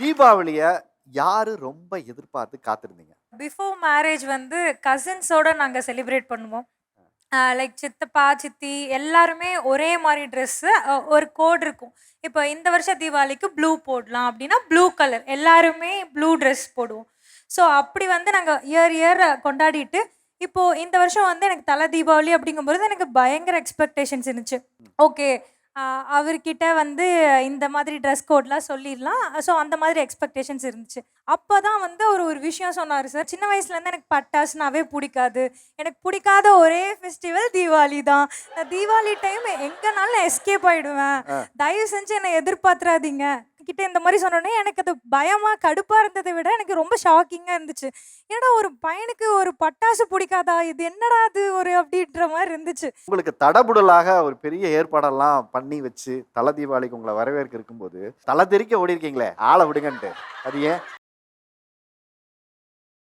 தீபாவளிய யாரு ரொம்ப எதிர்பார்த்து காத்திருந்தீங்க? பிஃபோர் மேரேஜ் வந்து கசின்ஸோட நாங்கள் செலிப்ரேட் பண்ணுவோம். லைக் சித்தப்பா சித்தி எல்லாருமே ஒரே மாதிரி ட்ரெஸ்ஸு ஒரு கோட் இருக்கும். இப்போ இந்த வருஷம் தீபாவளிக்கு ப்ளூ போடலாம் அப்படின்னா ப்ளூ கலர் எல்லாருமே ப்ளூ ட்ரெஸ் போடுவோம். ஸோ அப்படி வந்து நாங்கள் இயர் இயர் கொண்டாடிட்டு இப்போது இந்த வருஷம் வந்து எனக்கு தலை தீபாவளி அப்படிங்கும்போது எனக்கு பயங்கர எக்ஸ்பெக்டேஷன்ஸ் இருந்துச்சு. ஓகே அவர்கிட்ட வந்து இந்த மாதிரி ட்ரெஸ் கோட்லாம் சொல்லிடலாம். ஸோ அந்த மாதிரி எக்ஸ்பெக்டேஷன்ஸ் இருந்துச்சு. அப்போ தான் வந்து அவர் ஒரு விஷயம் சொன்னார் சார் சின்ன வயசுலேருந்து எனக்கு பட்டாசுனாவே பிடிக்காது. எனக்கு பிடிக்காத ஒரே ஃபெஸ்டிவல் தீபாவளி தான். தீபாவளி டைம் எங்கேனாலும் எஸ்கேப் ஆயிடுவேன். தயவு செஞ்சு என்னை எதிர்பார்த்துறாதீங்க. கிட்ட இந்த மாதிரி சொன்னோடனே எனக்கு அது பயமா கடுப்பா இருந்ததை விட எனக்கு ரொம்ப ஷாக்கிங்கா இருந்துச்சு. ஏன்னா ஒரு பையனுக்கு ஒரு பட்டாசு பிடிக்காதா? இது என்னடா அது ஒரு அப்படின்ற மாதிரி இருந்துச்சு. உங்களுக்கு தடபுடலாக ஒரு பெரிய ஏற்பாடெல்லாம் பண்ணி வச்சு தலை தீபாவளிக்கு உங்களை வரவேற்க இருக்கும்போது தலை தெறிக்க ஓடி இருக்கீங்களே ஆளை விடுங்கன்ட்டு. அது ஏன்?